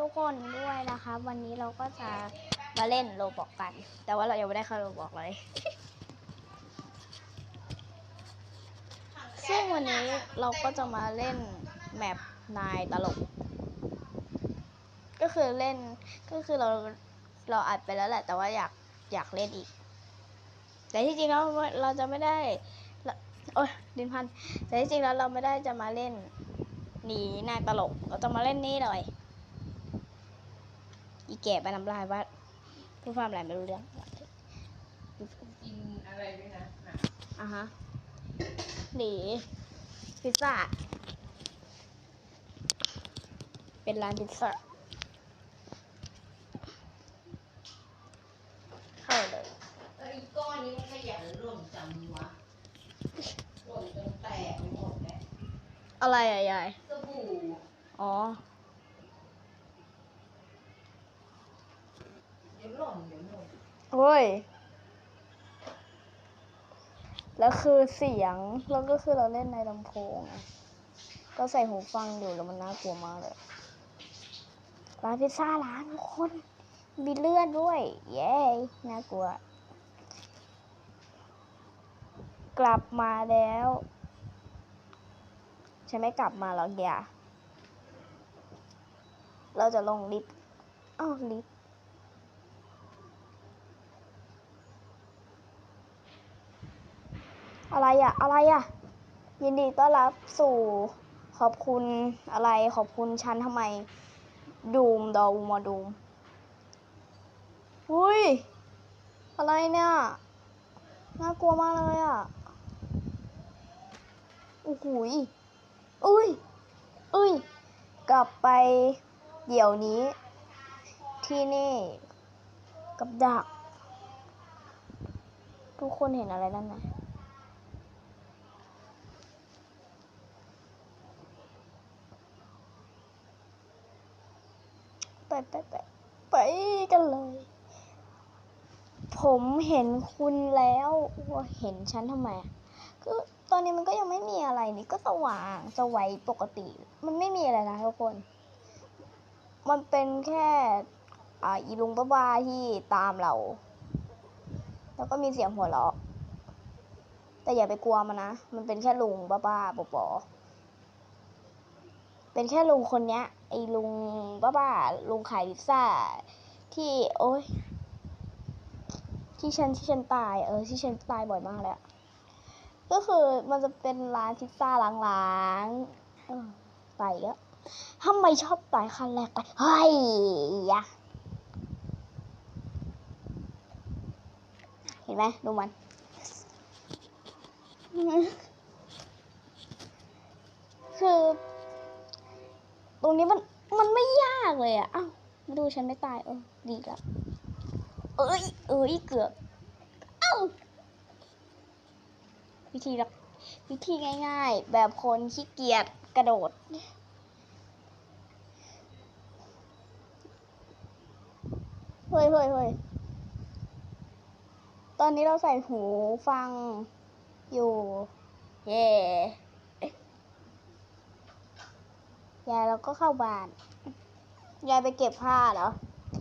ทุกคนด้วยนะคะ วันนี้เราก็จะมาเล่นโรบอกกัน แต่ว่าเรายังไม่ได้เข้าโรบอกเลย ซึ่งวันนี้เราก็จะมาเล่นแมปนายตลก ก็คือเล่นก็คือเราเราอัดไปแล้วแหละ แต่ว่าอยากอยากเล่นอีก แต่ที่จริงแล้วเราจะไม่ได้โอ้ยดินพันแต่ที่จริงแล้วเราไม่ได้จะมาเล่นหนีนายตลก เราจะมาเล่นนี่เลย อีแก่ไปน้ำลายว่าพูดความอะไรไม่รู้เรื่องกินอะไรด้วยนะหนักอะฮะหนีพิซซ่า เป็นร้านพิซซ่าเข้าเลยแล้วอีกก้อนนี้มันขยันหล่นจังวะหล่นจนแตกไปหมดแล้วอะไรอะยายสบู่อ๋อ เดี๋ยวหล่นเดี๋ยวหล่น โอ้ย แล้วคือเสียง แล้วก็คือเราเล่นในลำโพง ก็ใส่หูฟังอยู่แล้วมันน่ากลัวมากเลย ร้านพิซซ่าร้านทุกคน มีเลือดด้วย เย้ น่ากลัว กลับมาแล้วฉันไม่กลับมาหรอกอย่าเราจะลงลิฟต์อ้าวลิฟต์ อะไรอะอะไรอะยินดีต้อนรับสู่ขอบคุณอะไรขอบคุณฉันทำไม ดูมดอวมาดูมอุ้ย อะไรเนี่ย น่ากลัวมากเลยอะโอ้โหยอุ้ยอุ้ย กลับไปเดี๋ยวนี้ ที่นี่ กับดัก ทุกคนเห็นอะไรนั่นไหม ไปไปไปไปกันเลย ผมเห็นคุณแล้วว่าเห็นฉันทำไมอะคือตอนนี้มันก็ยังไม่มีอะไรนี่ก็สว่างสวัยปกติ มันไม่มีอะไรนะทุกคน มันเป็นแค่อ่าอีลุงป้าบาที่ตามเรา แล้วก็มีเสียงหัวเราะ แต่อย่าไปกลัวมันนะ มันเป็นแค่ลุงบ้าบ้าๆบอๆเป็นแค่ลุงคนเนี้ย ไอ้ลุงบ้าบ้าๆลุงขายพิซซ่า ที่โอ้ยที่ฉันที่ฉันตายเออที่ฉันตายบ่อยมากเลยอะก็คือมันจะเป็นร้านพิซซ่าล้างๆเออไปแล้วทำไมชอบตายคันแรกไปเฮ้ยยะเห็นไหมดูมันคือ ตรงนี้มันมันไม่ยากเลยอะอ้าวมาดูฉันไม่ตายเออดีแล้วเอ้ยเอ้ยเกือบเอ้าวิธีรักวิธีง่าย ๆ แบบคนขี้เกียจกระโดด เฮ้ยเฮ้ยเฮ้ยตอนนี้เราใส่หูฟังอยู่ เย่ ยายเราก็เข้าบ้าน ยายไปเก็บผ้าเหรอ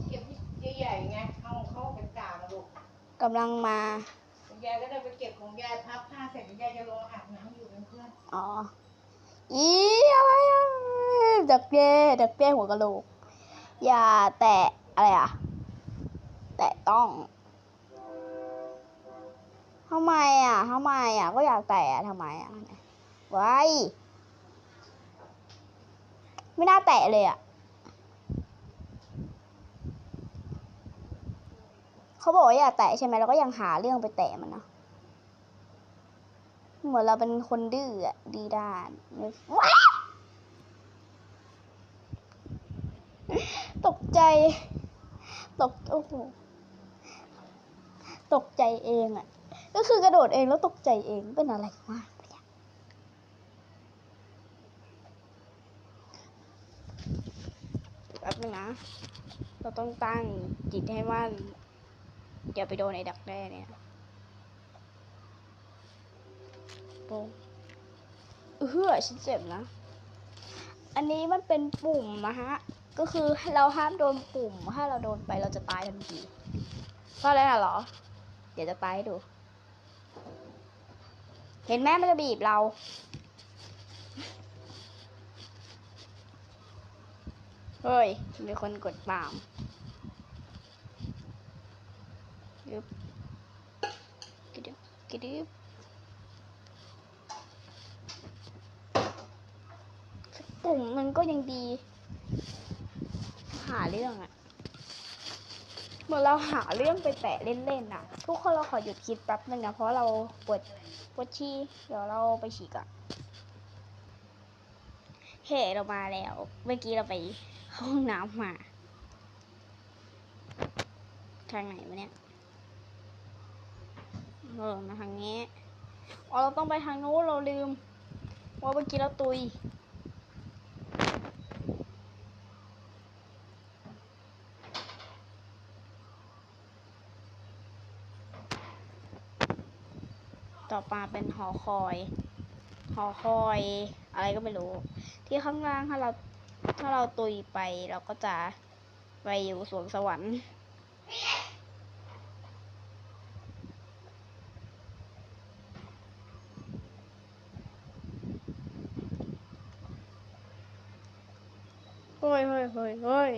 เก็บที่ใหญ่ๆไงเอาเข้าเป็นกามาลูกกำลังมา ยายก็ได้ไปเก็บของยายพับผ้าเสร็จยายจะลงอาบน้ำอยู่เป็นเพื่อน อ๋อ อีอะไรอะดักแย่ดักแย่หัวกะโหลก อย่าแตะอะไรอะ แตะต้องทำไมอะทำไมอะ ก็อยากแตะอะทำไมอะไว้ ไม่น่าแตะเลยอะเขาบอกว่าอย่าแตะใช่ไหมเราก็ยังหาเรื่องไปแตะมันนะเหมือนเราเป็นคนดื้ออะดีด้านว้าตกใจ ตกโอ้โหตกใจเองอะก็คือกระโดดเองแล้วตกใจเองเป็นอะไรมากเนึงนะ เราต้องตั้งจิตให้ว่าอย่าไปโดนไอ้ดักแด้เนี่ยโป้งเออฉันเจ็บนะ อันนี้มันเป็นปุ่มนะฮะ ก็คือเราห้ามโดนปุ่ม ถ้าเราโดนไปเราจะตายทันที เพราะอะไรน่ะหรอ เดี๋ยวจะตายให้ดู เห็นไหมมันจะบีบเรา เฮ้ย มีคนกดตามยึบกระดึบกระดึบปุ่มมันก็ยังดี หาเรื่องอะเหมือนเราหาเรื่องไปแตะเล่นๆอะทุกคนเราขอหยุดคิดแป๊บนึงนะ เพราะเราปวดปวดชี้เดี๋ยวเราไปฉี่ก่อนเฮ้เรามาแล้ว เมื่อกี้เราไป ห้องน้ำมาทางไหนวะเนี่ยเออมาทางนี้ อ๋อ เราต้องไปทางโน้นเราลืม ว่าเมื่อกี้เราตุย ต่อมาเป็นหอคอย หอคอย อะไรก็ไม่รู้ ที่ข้างล่างถ้าเรา ถ้าเราตุยไปเราก็จะไปอยู่สวงสวรรค์เฮ้ยเฮ้ยเฮ้ยเฮ้ย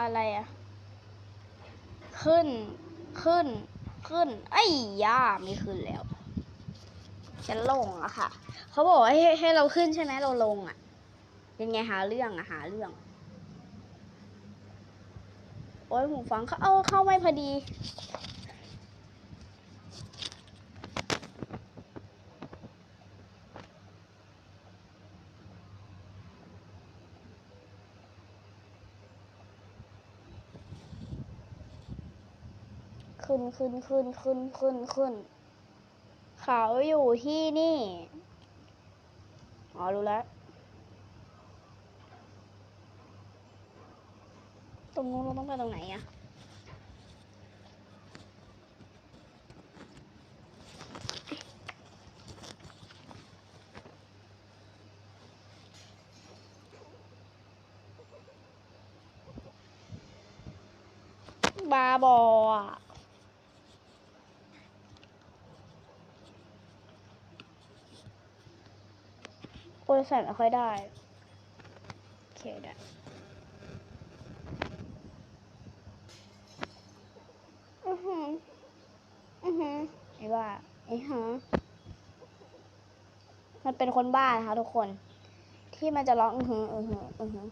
อะไรอะขึ้น ขึ้น ขึ้น ไอ้ย่าไม่ขึ้นแล้ว ฉันลงอะค่ะ เขาบอกให้ให้เราขึ้นใช่ไหมเราลงอะยังไงหาเรื่องอะหาเรื่อง โอ้ยหูฟังเขาเอาเข้าไม่พอดีขึ้นขึ้นขึ้นขึ้นขึ้นขึ้น เขาอยู่ที่นี่ อ๋อ รู้แล้ว ตรงนู้นเราต้องไปตรงไหนอะบาบอ อะโอ้ยใส่ไม่ค่อยได้ โอเคได้อือหืออือหือไอ้ว่าไอ้ฮะมันเป็นคนบ้านะคะทุกคน ที่มันจะร้องอือหืออือหืออือหือ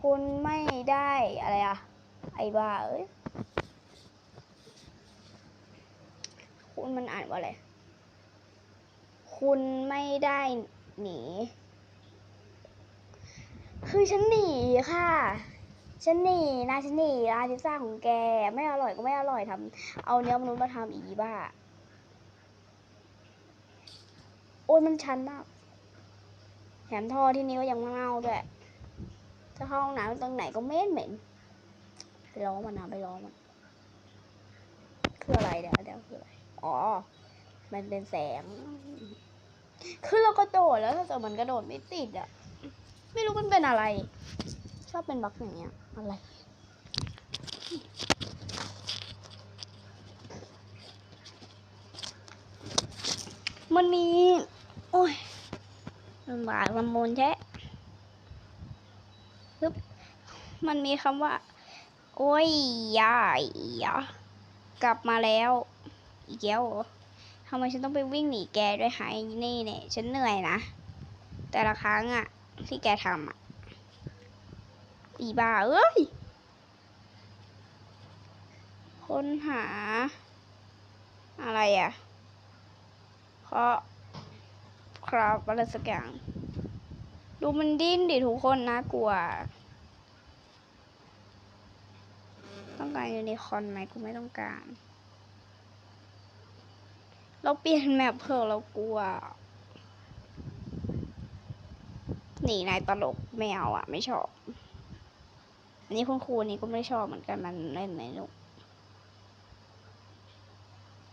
คุณไม่ได้อะไรอะไอ้บ้าเอ้ยคุณมันอ่านว่าอะไร คุณไม่ได้ หนี คือฉันหนีค่ะ ฉันหนีนะฉันหนีร้านพิซซ่าของแก ไม่อร่อยก็ไม่อร่อยทำเอาเนื้อมนุษย์มาทำอีบ้า โอ้ยมันชันมากแถมท่อที่นี่ก็ยังเน่าด้วยจะเข้าห้องน้ำตรงไหนก็เหม็นเหม็นไปร้องมันนะไปร้องมันคืออะไรเดี๋ยวเดี๋ยวคืออะไร อ๋อ มันเป็นแสง คือเรากระโดดแล้วแต่มันกระโดดไม่ติดอะไม่รู้มันเป็นอะไร ชอบเป็นบั๊กอย่างเงี้ย อะไรมันมี โอ้ยลำบากลำมนแท้ปึ๊บมันมีคำว่า โอ้ยยายยากลับมาแล้ว อีกแล้วเหรอำไมฉันต้องไปวิ่งหนีแกด้วยหายนี่เนี่ย ฉันเหนื่อยนะ แต่ละครั้งอะที่แกทำอะอีบ้าเอ้ย ค้นหา อะไรอะเพราะครับอะไรสักอย่าง ดูมันดิ้นดิทุกคนน่ากลัว ต้องการยูนิคอร์นไหมกูไม่ต้องการ เราเปลี่ยนแมปเถอะเรากลัว หนีนายตลกไม่เอาอะไม่ชอบ อันนี้คุณครูนี่ก็ไม่ชอบเหมือนกันมันเล่นไม่นุก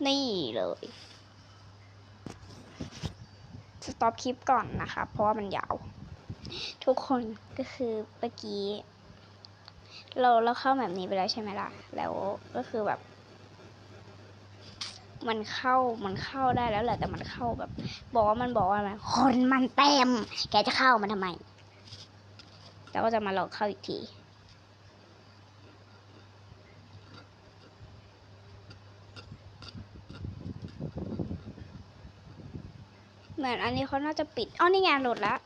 นี่เลยสต็อปคลิปก่อนนะคะ เพราะว่ามันยาว ทุกคนก็คือเมื่อกี้ เราเราเข้าแบบนี้ไปแล้วใช่ไหมล่ะ แล้วก็คือแบบ มันเข้ามันเข้าได้แล้วแหละแต่มันเข้าแบบ บอกว่ามันบอกว่ามันคนมันเต็ม แกจะเข้ามันทำไมแล้วก็จะมาลองเข้าอีกทีเหมือนอันนี้เขาน่าจะปิดอ๋อนี่ไงโหลดแล้ว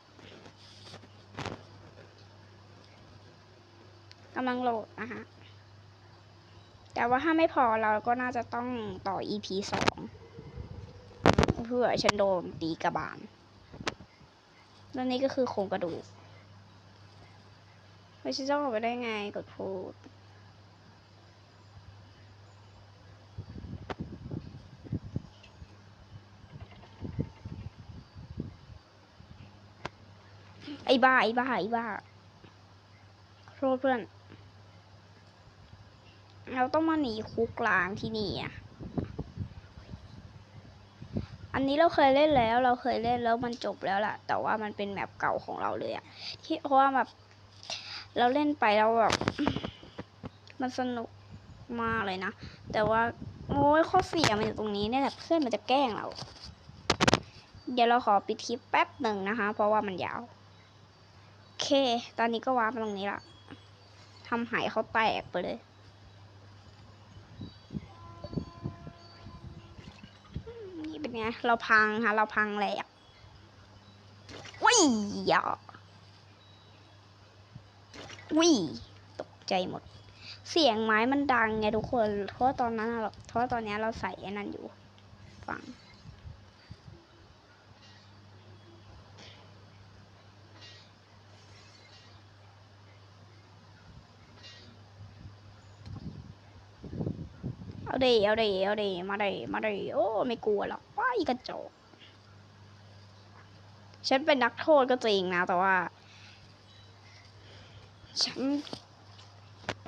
กำลังโหลดนะคะ แต่ว่าถ้าไม่พอเราก็น่าจะต้องต่อ EP สองเพื่อฉันโดนตีกระบาลแล้วนี่ก็คือโครงกระดูกไม่ใช่จะออกไปได้ไงกดพูดไอ้บ้าไอ้บ้าไอ้บ้าโทษเพื่อน เราต้องมาหนีคุกล้างที่นี่อะ อันนี้เราเคยเล่นแล้ว เราเคยเล่นแล้วมันจบแล้วล่ะ แต่ว่ามันเป็นแมปเก่าของเราเลยอะที่เพราะว่าแบบเราเล่นไปแล้วแบบมันสนุกมากเลยนะ แต่ว่าโอ้ยข้อเสียมันอยู่ตรงนี้เนี่ยแหละเพื่อนมันจะแกล้งเรา เดี๋ยวเราขอปิดคลิปแป๊บหนึ่งนะคะ เพราะว่ามันยาว โอเค ตอนนี้ก็วาร์ปมาตรงนี้ละทำหายเขาแตกไปเลย นี่ เป็นไงเราพังฮะเราพังแลกวิ่งอะวิ่งตกใจหมด เสียงไม้มันดังไงทุกคน เพราะตอนนั้นเราเพราะตอนนี้เราใส่ไอ้นั่นอยู่ ฟังเอาดิเอาดิเอาดิมาดิมาดิโอ้ ไม่กลัวหรอก ว้ายกระจกฉันเป็นนักโทษก็จริงนะ แต่ว่า ฉัน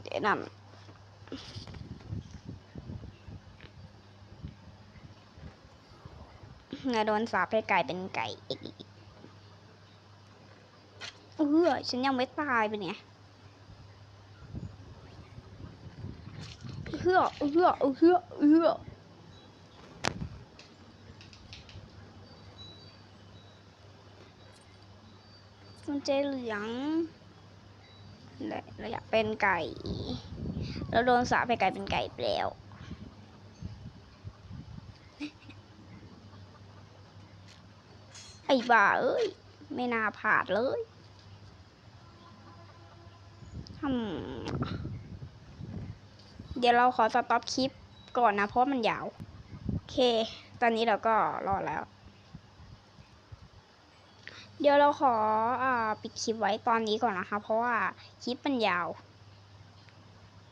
เดี๋ยวนั่นไงโดนสาปให้กลายเป็นไก่อีกเออฉันยังไม่ตายเป็นไงเฮือเฮือเฮือเฮือ กุญแจเหลืองเราอยากเป็นไก่ เราโดนสาปไกลายเป็นไก่แล้ว ไอ้บ้าเอ้ย ไม่น่าผาดเลยเดี๋ยวเราขอสต็อปคลิปก่อนนะ เพราะมันยาว โอเค ตอนนี้เราก็รอดแล้ว เดี๋ยวเราขออาปิดคลิปไว้ตอนนี้ก่อนนะคะ เพราะว่าคลิปมันยาว